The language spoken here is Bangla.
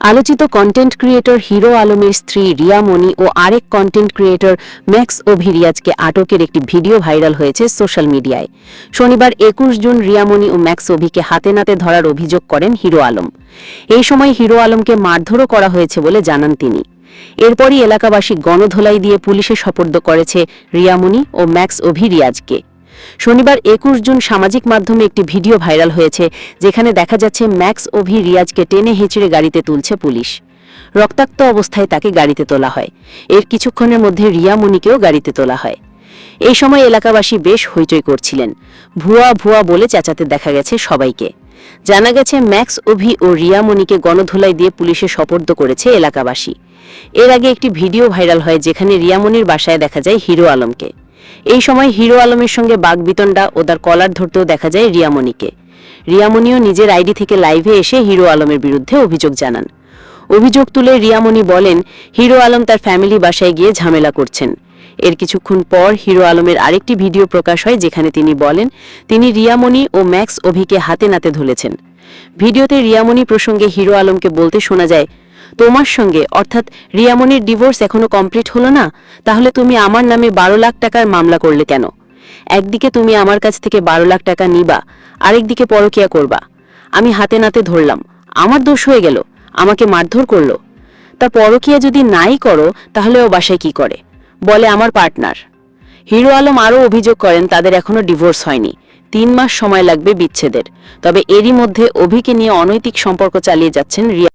আলোচিত কন্টেন্ট ক্রিয়েটর হিরো আলমের স্ত্রী রিয়া মনি ও আরেক কন্টেন্ট ক্রিয়েটর ম্যাক্স ওভিরিয়াজকে আটকের একটি ভিডিও ভাইরাল হয়েছে সোশ্যাল মিডিয়ায়। শনিবার একুশ জুন রিয়ামণি ও ম্যাক্স অভিকে হাতে নাতে ধরার অভিযোগ করেন হিরো আলম। এই সময় হিরো আলমকে মারধরও করা হয়েছে বলে জানান তিনি। এরপরই এলাকাবাসী গণধোলাই দিয়ে পুলিশে সোপর্দ করেছে রিয়ামণি ও ম্যাক্স অভিরিয়াজকে। শনিবার একুশ জুন সামাজিক মাধ্যমে একটি ভিডিও ভাইরাল হয়েছে, যেখানে দেখা যাচ্ছে ম্যাক্স অভি রিয়াজকে টেনে হেঁচড়ে গাড়িতে তুলছে পুলিশ। রক্তাক্ত অবস্থায় তাকে গাড়িতে তোলা হয়। এর কিছুক্ষণের মধ্যে রিয়ামণিকেও গাড়িতে তোলা হয়। এই সময় এলাকাবাসী বেশ হইচই করছিলেন। ভুয়া ভুয়া বলে চেঁচাতে দেখা গেছে সবাইকে। জানা গেছে, ম্যাক্স অভি ও রিয়ামণিকে গণধোলাই দিয়ে পুলিশে সোপর্দ করেছে এলাকাবাসী। এর আগে একটি ভিডিও ভাইরাল হয়, যেখানে রিয়ামণির বাসায় দেখা যায় হিরো আলমকে। এই সময় হিরো আলমের সঙ্গে বাগবিতণ্ডা ও তার কলার ধরতেও দেখা যায় রিয়ামণিকে। রিয়ামণিও নিজের আইডি থেকে লাইভে এসে হিরো আলমের বিরুদ্ধে অভিযোগ জানান। অভিযোগ তুলে রিয়ামণি বলেন, হিরো আলম তার ফ্যামিলি বাসায় গিয়ে ঝামেলা করছেন। এর কিছুক্ষণ পর হিরো আলমের আরেকটি ভিডিও প্রকাশ হয় যেখানে তিনি বলেন, তিনি রিয়ামণি ও ম্যাক্স অভিকে হাতে নাতে ধরেছেন। ভিডিওতে রিয়ামণি প্রসঙ্গে হিরো আলমকে বলতে শোনা যায় তোমার সঙ্গে, অর্থাৎ রিয়ামণির ডিভোর্স এখনও কমপ্লিট হলো না, তাহলে তুমি আমার নামে বারো লাখ টাকার মামলা করলে কেন? একদিকে তুমি আমার কাছ থেকে বারো লাখ টাকা নিবা, আরেকদিকে পরকিয়া করবা। আমি হাতে নাতে ধরলাম, আমার দোষ হয়ে গেল, আমাকে মারধর করল। তা পরকিয়া যদি নাই করো, তাহলে ও বাসায় কি করে? বলে আমার পার্টনার। হিরো আলম আরও অভিযোগ করেন, তাদের এখনও ডিভোর্স হয়নি। তিন মাস সময় লাগবে বিচ্ছেদের। তবে এরই মধ্যে অভিকে নিয়ে অনৈতিক সম্পর্ক চালিয়ে যাচ্ছেন রিয়া